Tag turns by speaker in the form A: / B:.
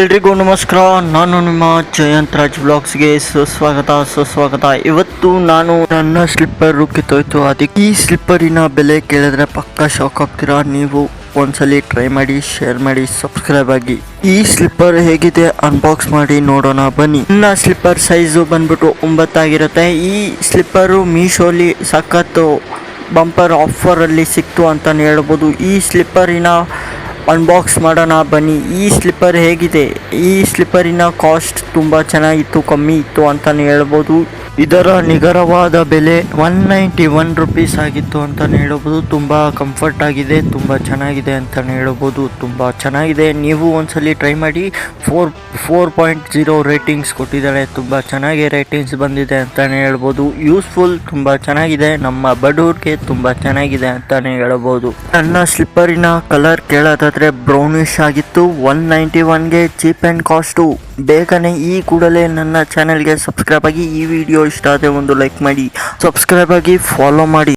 A: ಎಲ್ರಿಗೂ ನಮಸ್ಕಾರ, ನಾನು ನಿಮ್ಮ ಜಯಂತ್ ರಾಜ್ ಬ್ಲಾಗ್ಸ್ಗೆ ಸುಸ್ವಾಗತ ಸುಸ್ವಾಗತ. ಇವತ್ತು ನಾನು ನನ್ನ ಸ್ಲಿಪ್ಪರ್ ಕಿತ್ತೋಯ್ತು ಅದಕ್ಕೆ ಈ ಸ್ಲಿಪ್ಪರಿನ ಬೆಲೆ ಕೇಳಿದ್ರೆ ಪಕ್ಕ ಶಾಕ್ ಆಗ್ತೀರಾ? ನೀವು ಒಂದ್ಸಲಿ ಟ್ರೈ ಮಾಡಿ ಶೇರ್ ಮಾಡಿ ಸಬ್ಸ್ಕ್ರೈಬ್ ಆಗಿ. ಈ ಸ್ಲಿಪ್ಪರ್ ಹೇಗಿದೆ ಅನ್ಬಾಕ್ಸ್ ಮಾಡಿ ನೋಡೋಣ, ಬನ್ನಿ. ನನ್ನ ಸ್ಲಿಪ್ಪರ್ ಸೈಜು ಬಂದ್ಬಿಟ್ಟು ಒಂಬತ್ತಾಗಿರುತ್ತೆ. ಈ ಸ್ಲಿಪ್ಪರು ಮೀಶೋಲಿ ಸಖತ್ತು ಬಂಪರ್ ಆಫರಲ್ಲಿ ಸಿಕ್ತು ಅಂತಲೇ ಹೇಳ್ಬೋದು. ಈ ಸ್ಲಿಪ್ಪರಿನ ಅನ್ಬಾಕ್ಸ್ ಮಾಡೋಣ, ಬನ್ನಿ. ಈ ಸ್ಲಿಪ್ಪರ್ ಹೇಗಿದೆ? ಈ ಸ್ಲಿಪ್ಪರಿನ ಕಾಸ್ಟ್ ತುಂಬ ಚೆನ್ನಾಗಿತ್ತು, ಕಮ್ಮಿ ಇತ್ತು ಅಂತಲೇ ಹೇಳ್ಬೋದು. ಇದರ ನಿಖರವಾದ ಬೆಲೆ ಒನ್ ನೈಂಟಿ ಒನ್ ರುಪೀಸ್ ಆಗಿತ್ತು ಅಂತಲೇ ಹೇಳ್ಬೋದು ತುಂಬ ಕಂಫರ್ಟ್ ಆಗಿದೆ, ತುಂಬ ಚೆನ್ನಾಗಿದೆ ಅಂತಲೇ ಹೇಳ್ಬೋದು ತುಂಬ ಚೆನ್ನಾಗಿದೆ. ನೀವು ಒಂದ್ಸಲಿ ಟ್ರೈ ಮಾಡಿ four four point zero ratings ಕೊಟ್ಟಿದ್ದಾರೆ. ತುಂಬ ಚೆನ್ನಾಗಿ ರೇಟಿಂಗ್ಸ್ ಬಂದಿದೆ ಅಂತಲೇ ಹೇಳ್ಬೋದು ಯೂಸ್ಫುಲ್ ತುಂಬ ಚೆನ್ನಾಗಿದೆ. ನಮ್ಮ ಬಡವ್ರಿಗೆ ತುಂಬ ಚೆನ್ನಾಗಿದೆ ಅಂತಲೇ ಹೇಳ್ಬೋದು ನನ್ನ ಸ್ಲಿಪ್ಪರಿನ ಕಲರ್ ಕೇಳೋದಾದ್ರೆ ಬ್ರೌನಿಶ್ ಆಗಿತ್ತು. ಒನ್ ನೈಂಟಿ ಒನ್ಗೆ ಚೀಪ್ ಆ್ಯಂಡ್ ಕಾಸ್ಟು ಬೇಗನೆ ಈ ಕೂಡಲೇ ನನ್ನ ಚಾನೆಲ್ಗೆ ಸಬ್ಸ್ಕ್ರೈಬ್ ಆಗಿ ಈ ವಿಡಿಯೋ ಇಷ್ಟ ಆದರೆ ಒಂದು ಲೈಕ್ ಮಾಡಿ. ಸಬ್ಸ್ಕ್ರೈಬ್ ಆಗಿ ಫಾಲೋ ಮಾಡಿ.